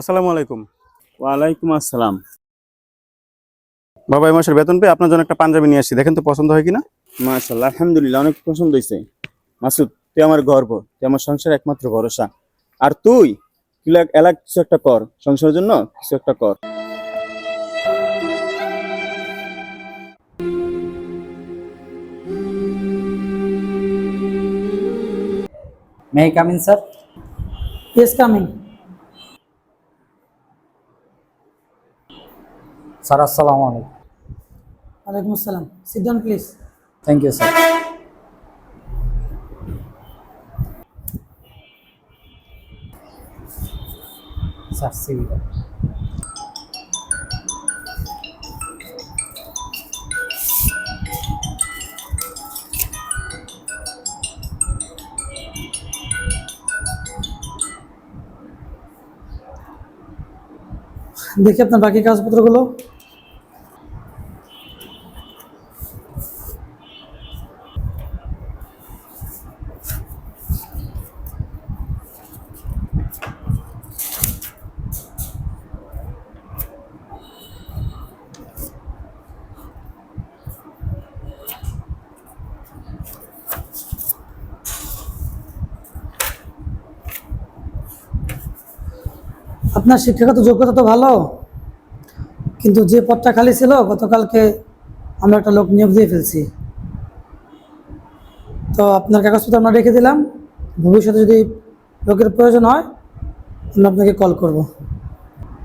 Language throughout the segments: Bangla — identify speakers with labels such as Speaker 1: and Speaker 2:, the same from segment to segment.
Speaker 1: আসসালামু আলাইকুম।
Speaker 2: ওয়ালাইকুম আসসালাম।
Speaker 1: বাবা এই মাসের বেতন পেয়ে আপনার জন্য একটা পাঞ্জাবি নিয়ে আসছি। দেখেন তো পছন্দ হয় কিনা?
Speaker 2: মাশাল্লাহ আলহামদুলিল্লাহ অনেক পছন্দ হয়েছে মাসুদ তুই আমার গর্ব তুই আমার সংসারের একমাত্র ভরসা। আর তুই তুই এলাক কিছু একটা কর সংসারের জন্য কিছু একটা কর।
Speaker 3: May I come in, sir?
Speaker 4: Yes, coming.
Speaker 3: Sir, assalamu alaikum.
Speaker 4: Alaikum assalam. Sit down, please.
Speaker 3: Thank you, sir. Sir, see you.
Speaker 4: দেখি আপনার বাকি কাগজপত্রগুলো আপনার শিক্ষাগত যোগ্যতা তো ভালো কিন্তু যে পদটা খালি ছিল গতকালকে আমরা একটা লোক নিয়োগ দিয়ে ফেলছি। তো আপনার কাগজপত্র আমরা রেখে দিলাম। ভবিষ্যতে যদি লোকের প্রয়োজন হয় আমরা আপনাকে কল করব।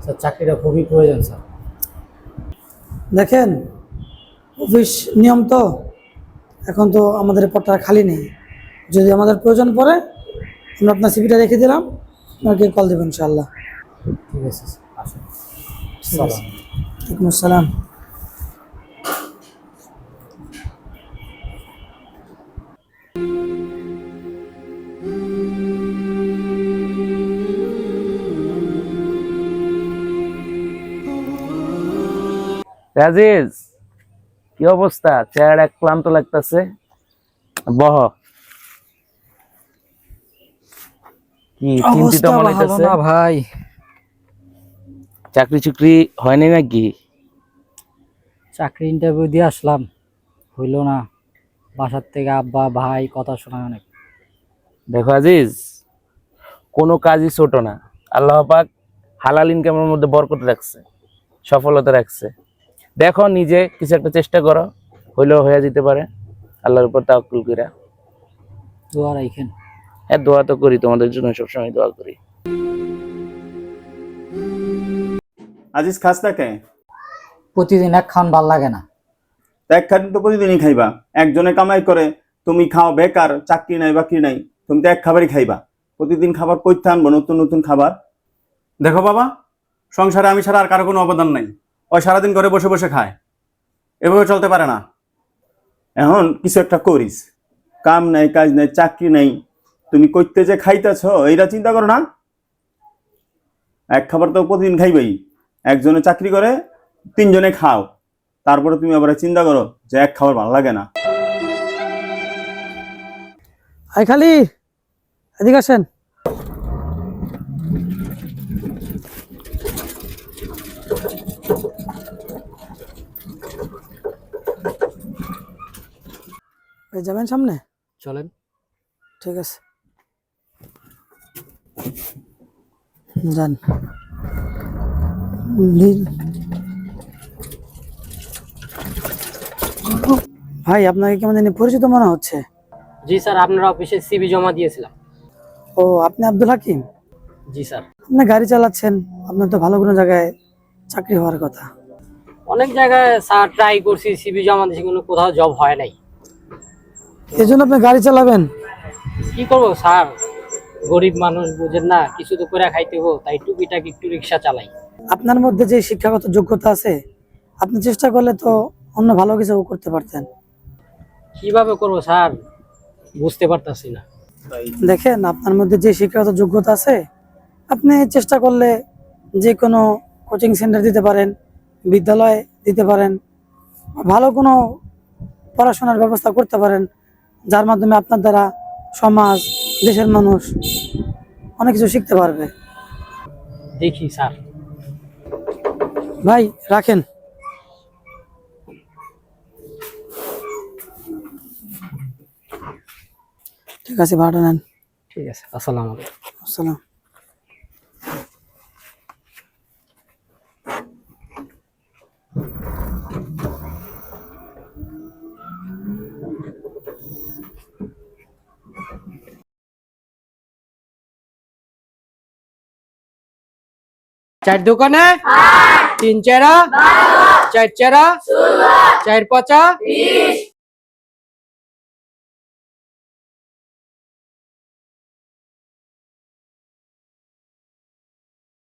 Speaker 3: স্যার চাকরিটা খুবই প্রয়োজন স্যার।
Speaker 4: দেখেন অফিস নিয়ম তো এখন তো আমাদের পদটা খালি নেই। যদি আমাদের প্রয়োজন পড়ে আমরা আপনার সিভিটা রেখে দিলাম আপনাকে কল দেবেন ইনশাআল্লাহ।
Speaker 3: ঠিক আছে আসুন। সালাম।
Speaker 4: ওয়ালাইকুম আসসালাম।
Speaker 5: রাজেশ কি অবস্থা? চেহারা ক্লান্ত লাগতেছে। বহ। কি চিন্তিত মনে
Speaker 3: না ভাই।
Speaker 5: চাকরি চুকরি হয়নি নাকি?
Speaker 3: চাকরি ইন্টারভিউ দিয়ে আসলাম। হইল না। বাসার থেকে আব্বা ভাই কথা শোনায় অনেক।
Speaker 5: দেখো আজিজ কোনো কাজই ছোট না। আল্লাহ পাক হালাল ইনকামের মধ্যে বরকত রাখছে সফলতা রাখছে। দেখো নিজে কিছু একটা চেষ্টা করো হইলেও হয়ে যেতে পারে। আল্লাহর উপর তাওয়াক্কুল কইরা।
Speaker 3: দোয়া রাইখেন।
Speaker 5: হ্যাঁ দোয়া তো করি তোমাদের জন্য সবসময় দোয়া করি।
Speaker 2: আজিজ খাস না কে?
Speaker 3: প্রতিদিন এক খান ভালো লাগে না।
Speaker 2: তা এক খাদিন তো প্রতিদিনই খাইবা। একজনে কামাই করে তুমি খাও বেকার চাকরি নাই বাকরি নাই তুমি তো এক খাবারই খাইবা। প্রতিদিন খাবার করতে আনব? নতুন নতুন খাবার?
Speaker 1: দেখো বাবা সংসারে আমি ছাড়া আর কারও কোনো অবদান নাই। ওই সারাদিন ঘরে বসে বসে খায়। এভাবে চলতে পারে না।
Speaker 2: এখন কিছু একটা করিস। কাম নাই কাজ নাই চাকরি নাই। তুমি করতে যে খাইতেছ এইটা চিন্তা করো না। এক খাবার তো প্রতিদিন খাইবেই। একজনে চাকরি করে তিনজনে খাও। তারপরে তুমি আবার চিন্তা করো যে এক খাবার ভালো লাগে না।
Speaker 4: আই খালি এদিকে আসেন। যাবেন সামনে?
Speaker 3: চলেন।
Speaker 4: ঠিক আছে। যান। ভাই আপনাকে কেমন জানি পরিচিত মনে হচ্ছে।
Speaker 6: জি স্যার আপনার অফিসে সিবি জমা দিয়েছিলাম।
Speaker 4: ও আপনি আব্দুল হাকিম?
Speaker 6: জি স্যার।
Speaker 4: আপনি গাড়ি চালাচ্ছেন আপনার তো ভালো কোনো জায়গায় চাকরি হওয়ার কথা।
Speaker 6: অনেক জায়গায় স্যার ট্রাই করছি সিবি জমা দিয়েছি কিন্তু কোথাও জব হয় নাই।
Speaker 4: এই জন্য আপনি গাড়ি চালাবেন?
Speaker 6: কি করব স্যার? গরিব মানুষ বুঝেন না কিছু তো করে খাইতে হো তাই টুকিটাকি একটু রিক্সা চালাই।
Speaker 4: আপনার মধ্যে যে শিক্ষাগত যোগ্যতা আছে আপনি চেষ্টা করলে তো অন্য ভালো কিছু করতে পারতেন।
Speaker 6: কীভাবে করব স্যার? বুঝতে পারতাছি না।
Speaker 4: দেখেন আপনার মধ্যে যে শিক্ষাগত যোগ্যতা আছে আপনি চেষ্টা করলে যে কোনো কোচিং সেন্টার দিতে পারেন বিদ্যালয় দিতে পারেন ভালো কোনো পড়াশোনার ব্যবস্থা করতে পারেন যার মাধ্যমে আপনার দ্বারা সমাজ দেশের মানুষ অনেক কিছু শিখতে পারবে।
Speaker 7: দেখি স্যার।
Speaker 4: ভাই রাখেন। ঠিক আছে ভাড়াটা নেন।
Speaker 7: ঠিক আছে আসসালামু আলাইকুম।
Speaker 4: আসসালাম।
Speaker 7: চার দোকানে? তিন চারা চার চারা চার পাঁচা